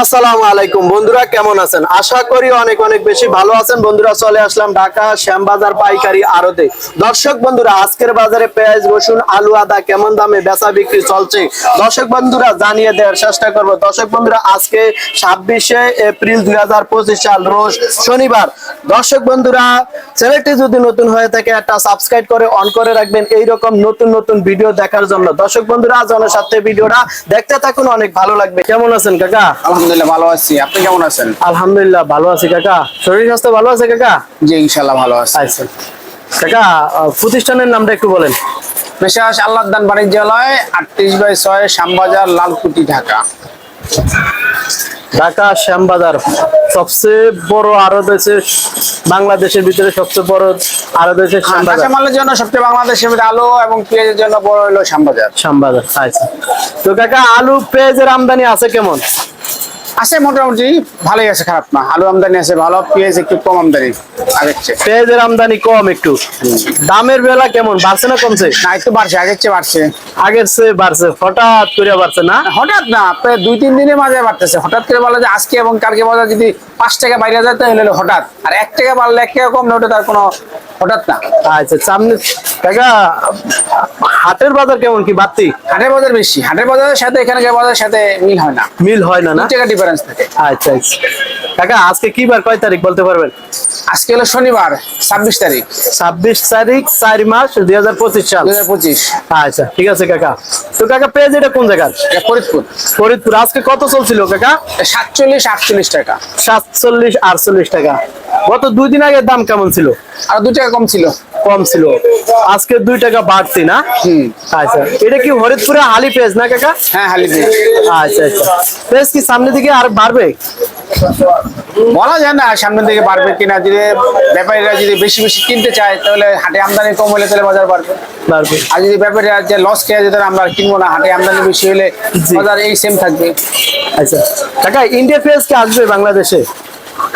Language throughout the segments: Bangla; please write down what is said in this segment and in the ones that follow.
আসসালামু আলাইকুম। বন্ধুরা, কেমন আছেন? আশা করি অনেক অনেক বেশি ভালো আছেন। বন্ধুরা, চলে আসলাম ঢাকা শ্যামবাজার পাইকারি আড়তে। দর্শক বন্ধুরা, আজকের বাজারে পেঁয়াজ, রসুন, আলু, আদা কেমন দামে বেচা বিক্রি চলছে? দর্শক বন্ধুরা, জানিয়ে দেওয়ার চেষ্টা করব। দর্শক বন্ধুরা, আজকে ছাব্বিশে এপ্রিল দুই হাজার পঁচিশ সাল, রোজ শনিবার। দর্শক বন্ধুরা, চ্যানেলটি যদি নতুন হয়ে থাকে, একটা সাবস্ক্রাইব করে অন করে রাখবেন। এইরকম নতুন নতুন ভিডিও দেখার জন্য। দর্শক বন্ধুরা জনের সাথে ভিডিওটা দেখতে থাকুন, অনেক ভালো লাগবে। কেমন আছেন কাকা? আলহামদুলিল্লাহ ভালো আছি। আপনি কেমন আছেন? আলহামদুলিল্লাহ ভালো আছি কাকা। শরীর স্বাস্থ্য ভালো আছে কাকা? জি ইনশাল্লাহ ভালো আছি। আচ্ছা। কাকা প্রতিষ্ঠানের নামটা একটু বলেন। আল্লাহদান বাণিজ্যালয় আটত্রিশ বাই ছয় শ্যামবাজার লালকুটি ঢাকা। ঢাকা শ্যামবাজার। সবচেয়ে বড় আড়ত হয়েছে বাংলাদেশের ভিতরে সবচেয়ে বড় আড়ত হয়েছে শ্যামবাজার। কাঁচামালের জন্য সবচেয়ে বাংলাদেশের মধ্যে আলু এবং পেঁয়াজের জন্য বড় হলো শ্যামবাজার। শ্যামবাজার আচ্ছা। তো কাকা আলু পেঁয়াজের আমদানি আছে কেমন? আছে মোটামুটি ভালোই আছে খারাপ না। আলু আমদানি আছে ভালো পেঁয়াজ একটু কম আমদানি আগের চেয়ে। পেঁয়াজের আমদানি কম একটু। দামের বেলা কেমন বাড়ছে না কমছে? না একটু বাড়ছে আগের চেয়ে বাড়ছে। আগের চেয়ে বাড়ছে হঠাৎ করে বাড়ছে না? হঠাৎ না আপনার দুই তিন দিনের মাঝে বাড়তেছে। হঠাৎ করে বলা যে আজকে এবং কালকে বাজার যদি পাঁচ টাকা বাইরে যায় তাহলে হলো হঠাৎ। আর এক টাকা বাড়লে এক টাকা কম না ওটা তার কোনো হঠাৎ না। আচ্ছা সামনে কাকা হাটের বাজার কেমন কি বাড়তি? হাটের বাজার বেশি। হাটের বাজারের সাথে এখানকার বাজারের সাথে মিল হয় না। মিল হয় না না? টাকা ডিফারেন্স থাকে। আচ্ছা আচ্ছা। কাকা আজকে কি বার কয় তারিখ বলতে পারবেন? আজকে হলো শনিবার ছাব্বিশ তারিখ। ছাব্বিশ তারিখ চার মাস দুই হাজার পঁচিশ সাল। দু হাজার পঁচিশ। আচ্ছা ঠিক আছে কাকা। তো কাকা পেঁয়াজ এটা কোন জায়গার? ফরিদপুর। ফরিদপুর। আজকে কত চলছিল কাকা? সাতচল্লিশ আটচল্লিশ টাকা। সাতচল্লিশ আটচল্লিশ টাকা। গত দুই দিন আগে দাম কেমন ছিল? আর দু টাকা কম ছিল। কম ছিল। আজকে দুই টাকা বাড়তি না? আচ্ছা এটা কি হরিদপুরে হালি পেঁয়াজ না কাকা? হ্যাঁ হালি পেঁয়াজ। আচ্ছা আচ্ছা। পেঁয়াজ কি সামনের দিকে আর বাড়বে? বলা যায় না সামনের দিকে বাড়বে কিনা যদি ব্যাপারীরা যদি বেশি বেশি কিনতে চায় তাহলে হাটে আমদানি কম হলে তাহলে বাজার বাড়বে। বাড়বে। আর যদি ব্যাপারীরা যে লস খেয়ে যেতে আমরা কিনবো না হাটে আমদানি বেশি হলে। বাজার এই সেম থাকবে। আচ্ছা। কাকা ইন্ডিয়া ফেস কি আসবে বাংলাদেশে?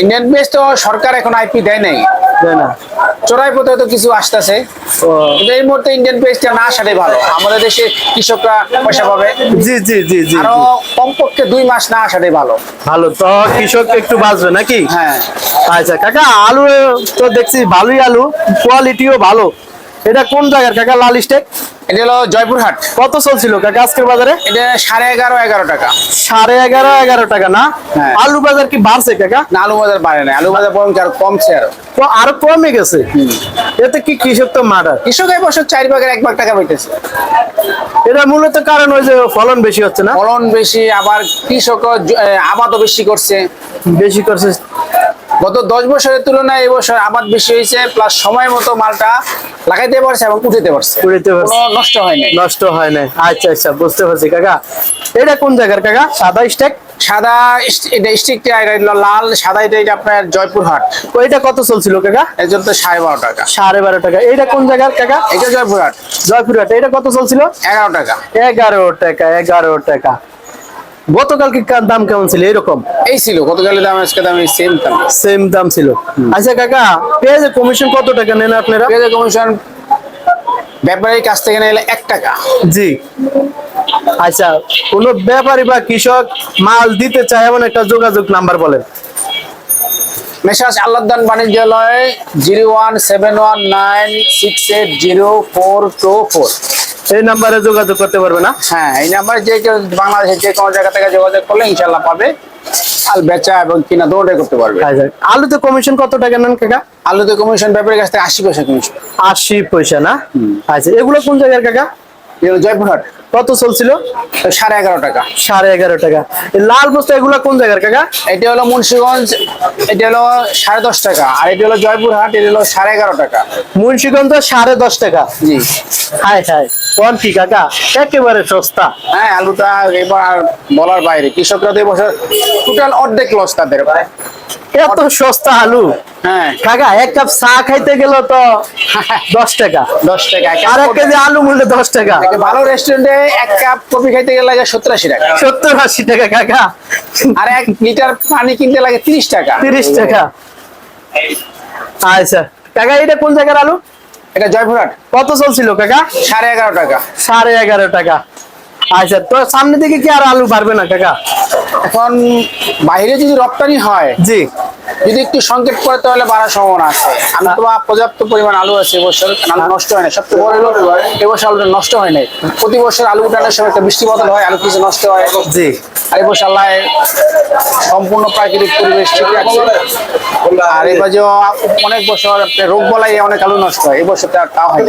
ইন্ডিয়ান বেস তো সরকার এখন আইপি দেয় নাই। না চোরাই পথে তো কিছু আসতেছে। কিন্তু এই মুহূর্তে ইন্ডিয়ান পেস্টটা না আসাটাই ভালো। আমাদের দেশে কৃষকরা পয়সা পাবে। জি জি জি জি আরও জি। কমপক্ষে দুই মাস না আসাটাই ভালো। ভালো তো কৃষক একটু বাঁচবে নাকি? হ্যাঁ। আচ্ছা কাকা আলু তো দেখছি ভালোই আলু। কোয়ালিটিও ভালো। এটা কোন জায়গার কাকা? লাল স্টেক? এটা হলো জয়পুরহাট। কত চলছিল কাকা আজকের বাজারে? এটা সাড়ে এগারো এগারো টাকা। সাড়ে এগারো এগারো টাকা না? হ্যাঁ। আলু বাজার কি বাড়ছে কাকা? না আলু বাজার বাড়ে না। আলু বাজার বরং আরও কমছে আরও। তো আরও কমে গেছে? এতে কি কৃষক তো মার্ডার কৃষক এই বছর চার ভাগের এক ভাগ টাকা পাইতেছে এটা মূলত কারণ ওই যে ফলন বেশি হচ্ছে না? ফলন বেশি আবার কৃষক আবাদও বেশি করছে। বেশি করছে। গত দশ বছরের তুলনায় এবছর আবাদ বেশি হয়েছে প্লাস সময় মতো মালটা লাগাইতে পারছে এবং উঠাতে পারছে। উঠাতে পারছে। নষ্ট হয় নাই। নষ্ট হয় না আচ্ছা আচ্ছা বুঝতে পারছি কাকা। এটা কোন জায়গার কাকা? সাদা স্টেক? সাদা এটা স্টিকটা এটা লাল সাদা এটা এটা আপনার জয়পুরহাট। ওইটা কত চলছিল কাকা? জন্য তো সাড়ে বারো টাকা। সাড়ে বারো টাকা। এটা কোন জায়গার কাকা? এটা জয়পুরহাট। জয়পুরহাট। এটা কত চলছিল? এগারো টাকা। এগারো টাকা এগারো টাকা। গতকালকে দাম কেমন ছিল? এরকম এই ছিল গতকালের দাম আজকে দাম সেম দাম। সেম দাম ছিল। আচ্ছা কাকা পেঁয়াজের কমিশন কত টাকা নেন আপনারা? পেঁয়াজের কমিশন ব্যাপারীর কাছ থেকে নিলে এক টাকা। জি। আচ্ছা কোন ব্যাপারী বা কৃষক মাল দিতে চায় এমন একটা যোগাযোগ নাম্বার বলেন। মেসাজ Allahdan Banijyaloy zero one seven one nine six eight zero four two four. এই নাম্বারে যোগাযোগ করতে পারবে না? হ্যাঁ এই নাম্বারে যে বাংলাদেশের যে কোনো জায়গা থেকে যোগাযোগ করলে ইনশাল্লাহ পাবে। আর বেচা এবং কিনা দৌড়ে করতে পারবে। আচ্ছা আলুতে কমিশন কত টাকা নেন কাকা? আলুতে কমিশন ব্যাপারের কাছ থেকে আশি পয়সা কমিশন আশি পয়সা না? আচ্ছা এগুলো কোন জায়গার কাকা? এগুলো জয়পুরহাট। কত চলছিল? সাড়ে এগারো টাকা। সাড়ে এগারো টাকা। লাল বস্তা এগুলো কোন জায়গার কাকা? এটা হলো মুন্সিগঞ্জ এটা হলো সাড়ে দশ টাকা। আর এটা হলো জয়পুরহাট এটা হলো সাড়ে এগারো টাকা। মুন্সিগঞ্জ সাড়ে দশ টাকা। জি। হায় হায় কোন কি কাকা? একেবারে সস্তা। হ্যাঁ আলুটা এবার বলার বাইরে। কৃষকরা তো টোটাল অর্ধেক লস তাদের এত সস্তা আলু। হ্যাঁ। কাকা এক কাপ চা খাইতে গেল তো দশ টাকা। দশ টাকা আর এক কেজি আলু মূল্য দশ টাকা। ভালো রেস্টুরেন্টে এক কাপ কফি খাইতে গেলে লাগে সত্তর আশি টাকা। সত্তর আশি টাকা কাকা। আর এক লিটার পানি কিনতে লাগে তিরিশ টাকা। তিরিশ টাকা। আচ্ছা কাকা এটা কোন জায়গার আলু? এটা জয়পুরহাট। কত চলছিল কাকা? সাড়ে এগারো টাকা। সাড়ে এগারো টাকা। আচ্ছা তো সামনে থেকে কি আর আলু পারবে না কাকা? এখন বাইরে যদি রপ্তানি হয় জি। যদি একটু সংকেত করে তাহলে বাড়ার সম্ভাবনা আছে। আমি তো পর্যাপ্ত পরিমাণ আলু আছে এবছর আলু নষ্ট হয় না সবচেয়ে বড় হলো এবছর আলুটা নষ্ট হয় নাই। প্রতি বছর আলু উঠানোর সময় একটা বৃষ্টি বদল হয় আলু কিছু নষ্ট হয়। জি। আর এবছর আল্লাহ সম্পূর্ণ প্রাকৃতিক পরিবেশ ঠিক রাখছে। আর এবার যে অনেক বছর রোগ বলাই অনেক আলু নষ্ট হয় এবছর তা- তাও হয়।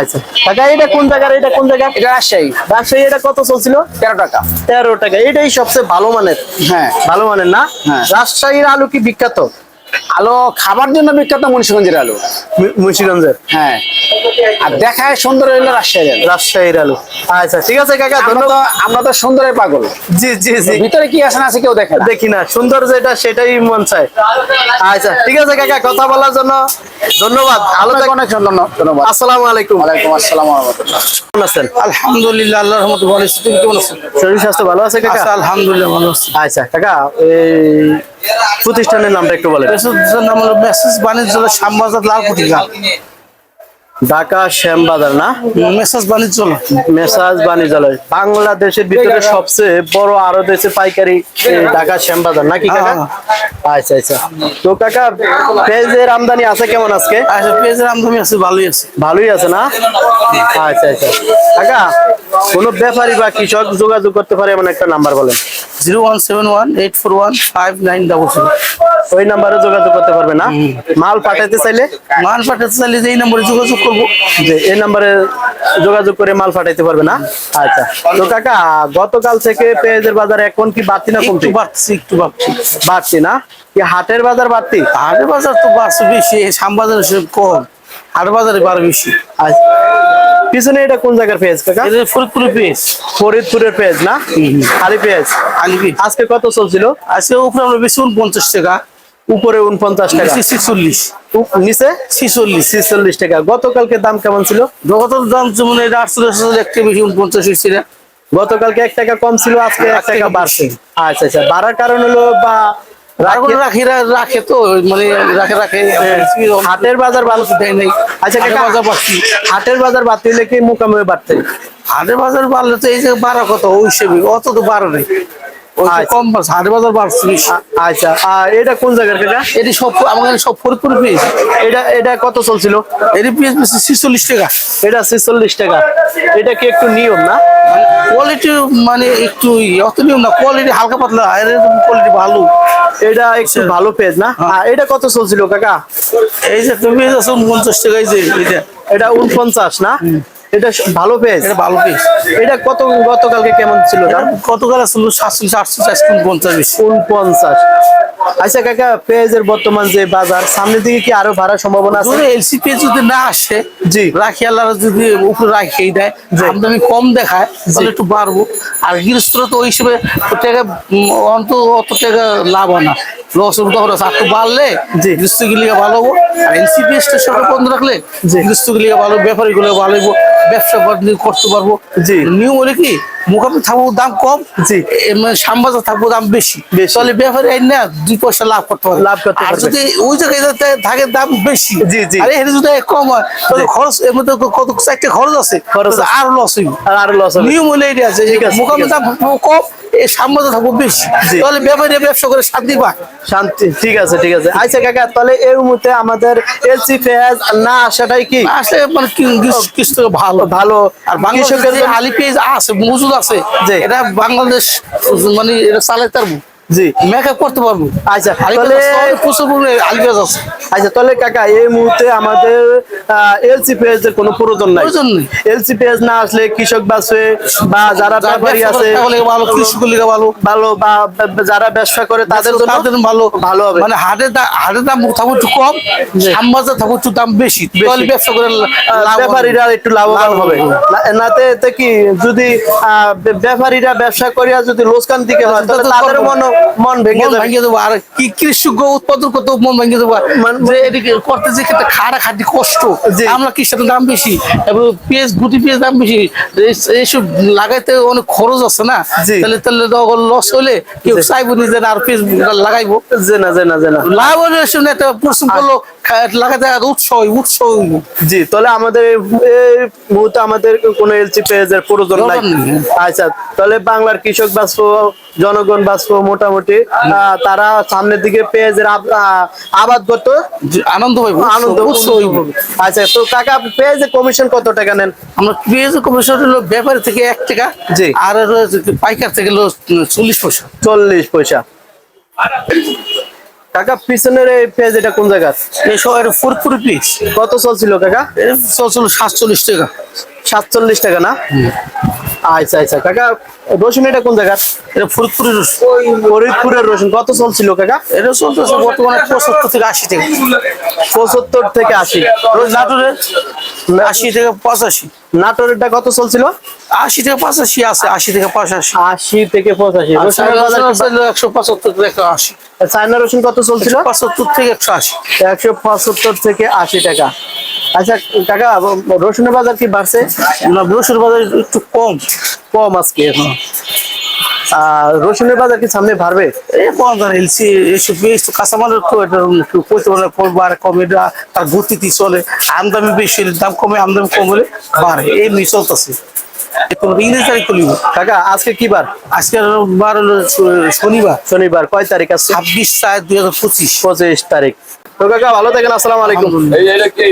আচ্ছা। কাকা এটা কোন জায়গার এটা কোন জায়গা এটা রাজশাহী। রাজশাহী এটা কত চলছিল? তেরো টাকা। তেরো টাকা এটাই সবচেয়ে ভালো মানের। হ্যাঁ। ভালো মানের না? হ্যাঁ। রাজশাহীর আলু কি বিখ্যাত? আলু খাবার জন্য বিখ্যাত মুন্সিগঞ্জের আলু। মুন্সীগঞ্জের? হ্যাঁ। আর দেখায় সুন্দর হইল রাজশাহীর রাজশাহীর আলু। আচ্ছা ঠিক আছে কাকা ধন্যবাদ। আমরা তো সুন্দরের পাগল। জি জি জি। ভিতরে কি আছে না আছে কেউ দেখে দেখি না সুন্দর যেটা সেটাই মন চায়। আচ্ছা ঠিক আছে কাকা কথা বলার জন্য ধন্যবাদ। অনেক ধন্যবাদ। ধন্যবাদ। আসসালামু আলাইকুম। ওয়ালাইকুম আসসালাম ওয়া কেমন আছেন? আলহামদুলিল্লাহ আল্লাহর রহমতে ভালো আছি। তুমি কেমন আছো? শরীর স্বাস্থ্য ভালো আছে কাকা? আচ্ছা আলহামদুলিল্লাহ ভালো আছি। আচ্ছা কাকা এই প্রতিষ্ঠানের নামটা একটু বলেন প্রতিষ্ঠানের নাম হলো মেসেজ বাণিজ্য শ্যামবাজার লাল পত্রিকা ঢাকা শ্যামবাজার না? মেসাজ বাণিজ্য মেসাজ বাণিজ্যালয় বাংলাদেশের ভিতরে সবচেয়ে বড় আরও দেশে পাইকারি ঢাকা শ্যামবাজার নাকি কাকা? হ্যাঁ। আচ্ছা আচ্ছা। তো কাকা পেঁয়াজের আমদানি আছে কেমন আজকে? আচ্ছা পেঁয়াজের আমদানি আছে ভালোই আছে। ভালোই আছে না? আচ্ছা আচ্ছা। কাকা কোনো ব্যাপারী বা কৃষক যোগাযোগ করতে পারে এমন একটা নাম্বার বলেন। Zero one seven one eight four one five nine double zero. ওই নাম্বারে যোগাযোগ করতে পারবে না। মাল পাঠাতে চাইলে? মাল পাঠাতে চাইলে যে এই নম্বরে যোগাযোগ করব। যে এই নাম্বারে যোগাযোগ করে মাল পাঠাইতে পারবে না? আচ্ছা। তো কাকা গতকাল থেকে পেঁয়াজের বাজার এখন কি বাড়তি না একটু কমতি বাড়ছে একটু বাড়ছে বাড়তি না? কি হাটের বাজার বাড়তি? হাটের বাজার তো বাড়ছে বেশি শ্যামবাজার কম। হাট বাজারে বাড়ে বেশি। আচ্ছা। পিছনে এটা কোন জায়গার পেঁয়াজ কাকা? এটা ফরিদপুরে পেঁয়াজ। ফরিদপুরের পেঁয়াজ না? খালি পেঁয়াজ? আজকে কত চলছিল? আজকে উপরে আমরা বেশি পঞ্চাশ টাকা। উপরে উনপঞ্চাশ টাকা। ছিচল্লিশ। নিচে? ছিচল্লিশ। ছিচল্লিশ টাকা। গতকালকে দাম কেমন ছিল? জগতের দাম যেমন এটা আটচল্লিশ হাজার একটা বেশি উনপঞ্চাশ না গতকালকে এক টাকা কম ছিল আজকে এক টাকা বাড়ছে। আচ্ছা আচ্ছা বাড়ার কারণ হলো বা রাখে তো মানে রাখে রাখে। হাটের বাজার ভালো দেয় নাই। আচ্ছা হাটের বাজার বাড়ছি। হাটের বাজার বাড়তে হলে কি মোকামে বাড়তে? হাটের বাজার বাড়লে তো এই যে বাড়া কত ওই হিসেবে। অত তো বাড়ে নেই। কম বাজার। আচ্ছা। আর এটা কোন জায়গার কাকা? এটি সব আমাদের সব ফরিদপুর পিস। এটা এটা কত চলছিল? এটি পিস ছিচল্লিশ টাকা। এটা ছেচল্লিশ টাকা। এটা কি একটু নিয়ম না? কোয়ালিটি মানে একটু ই, অত নিয়ম না। কোয়ালিটি হালকা পাতলা আর কোয়ালিটি ভালো। এটা একটু ভালো পেজ না? এটা কত চলছিল কাকা? এই যে তুমি আছে উনপঞ্চাশ টাকা এই যে এটা। এটা উনপঞ্চাশ না? এটা ভালো পেজ এটা ভালো পেজ এটা কত গতকালকে কেমন ছিল কতকাল আসলো সাতচল্লিশ আটচল্লিশ পঞ্চাশ বেশি। উনপঞ্চাশ। আচ্ছা কাকা পেঁয়াজের বর্তমান যে বাজার সামনের দিকে কি আরও বাড়ার সম্ভাবনা আছে যদি এলসিপি যদি না আসে জি। রাখি আল্লাহ যদি উপরে রাখিয়ে দেয় আমদানি কম দেখায় তাহলে একটু বাড়বো আর গৃহস্থরা তো ওই হিসেবে টাকা অন্ত অত টাকা লাভ হয় না লস উঠতে হবে আর একটু বাড়লে জি। গৃহস্থগুলিকে ভালো হব আর এলসিপি স্টেশনে বন্ধ রাখলে জি। গৃহস্থগুলিকে ভালো ব্যাপারীগুলো ভালো হব ব্যবসা করতে পারব জি। নিয়ম হলে কি মোকামে থাকব দাম কম জি। মানে থাকব দাম বেশি। তাহলে ব্যাপারী না দুই পয়সা লাভ করতে পারবে। লাভ করতে আর যদি ওই জায়গায় থাকে দাম বেশি। জি, জি। আরে এখানে যদি কম হয় তাহলে খরচ এর মধ্যে কত চারটে খরচ আছে। খরচ। আর লস হইব। আরও লস হবে। নিয়ম হলে এটা আছে মোকামে দাম কম এই সাম্যতা থাকব বেশি। তাহলে ব্যাপারী ব্যবসা করে শান্তি পায়। শান্তি ঠিক আছে ঠিক আছে। আচ্ছা কাকা তাহলে এই মুহূর্তে আমাদের এলসি পেঁয়াজ না আসাটাই কি? আসলে মানে কিছু ভালো। ভালো। আর বাংলাদেশের কৃষকের আলি পেঁয়াজ আছে মজুদ আছে যে এটা বাংলাদেশ মানে এটা চালাইতে পারব জি। মেকআপ করতে পারব। আচ্ছা আলি তাহলে পেঁয়াজ প্রচুর পরিমাণে আছে। আচ্ছা তাহলে কাকা এই মুহূর্তে আমাদের এলসি পেঁয়াজের কোনো প্রয়োজন নাই। এলসি পেঁয়াজ না আসলে কৃষক বাঁচবে বা যারা ব্যাপারী ব্যবসা আছে করে ভালো কৃষকগুলিকে ভালো। ভালো বা বা- যারা ব্যবসা করে তাদের জন্য তাদের ভালো। ভালো হবে। মানে হাটের দাম হাটের দাম একটু কম একটু দাম বেশি। তাহলে ব্যবসা করে। ব্যাপারীরা একটু লাভবান হবে। নাতে এতে কি যদি ব্যাপারীরা ব্যবসা করিয়া যদি লোকসান দিকে হয় তাহলে তাদের। মন মন ভেঙে ভেঙে দেবো আর কি কৃষক উৎপাদন করতে মন ভেঙে দেবো যে এদিকে করতে যে ক্ষেত্রে খাড়া খাটি কষ্ট আমরা কৃষকের দাম বেশি এবং পেঁয়াজ গুটি পেঁয়াজ দাম বেশি। এইসব লাগাইতে অনেক খরচ আছে না। তাহলে তাহলে লস হলে কেউ চাইব আর পেঁয়াজ লাগাইবো। যে না যে না যে না। লাভ হলে শুনে একটা পরিশ্রম করল লাগাতে আর উৎস হয় জি তাহলে আমাদের এই এই মুহূর্তে আমাদের কোনো এলসি পেঁয়াজের প্রয়োজন নাই। আচ্ছা তাহলে বাংলার কৃষক বাঁচবো জনগণ বাঁচবো মোটামুটি তারা সামনের দিকে পেঁয়াজের আবাদ করতো। আনন্দ আনন্দ আচ্ছা তো কাকা পেঁয়াজের কমিশন কত টাকা নেন? আমরা পেঁয়াজ কমিশন হলো ব্যাপারী থেকে এক টাকা জি। আর পাইকার থেকে হলো চল্লিশ পয়সা। চল্লিশ পয়সা। কাকা পিছনের এই পেঁয়াজ এটা কোন জায়গার? এসব একটা ফুরফুরি পিস কত চলছিল কাকা? চলছিল সাতচল্লিশ টাকা। সাতচল্লিশ টাকা না? আচ্ছা আচ্ছা কাকা রসুন এটা কোন জায়গা এটা ফরিদপুরের রসুন। ফরিদপুরের রসুন। কত চলছিল কাকা? এটা চলতেছে বর্তমানে পঁচাত্তর থেকে আশি থেকে পঁচাত্তর থেকে আশি। নাটোরে? আশি থেকে পঁচাশি। নাটোরেরটা কত চলছিল? আশি থেকে পঁচাশি আছে আশি থেকে পঁচাশি। আশি থেকে পঁচাশি। রসুনের বাজার থেকে একশো আশি। চায়না রসুন কত চলছিল? পঁচাত্তর থেকে একশো আশি। একশো পঁচাত্তর থেকে আশি টাকা। আচ্ছা টাকা রসুনের বাজার কি বাড়ছে? না রসুন বাজার একটু কম। কম আজকে। আর রসুনের বাজার কি সামনে বাড়বে কাঁচামালের কম এটা তার গতিতে চলে আমদামি বেশি দাম কমে আমদামি কম হলে বাড়ে এমনি চলতেছে ইংরেজি তারিখ তুলিব কাকা আজকে কি বার আজকে বার হলো শনিবার শনিবার কয় তারিখ আছে ছাব্বিশ চার দুই হাজার পঁচিশ পঁচিশ তারিখ তো কাকা ভালো থাকেন আসসালামু আলাইকুম এই এটা কি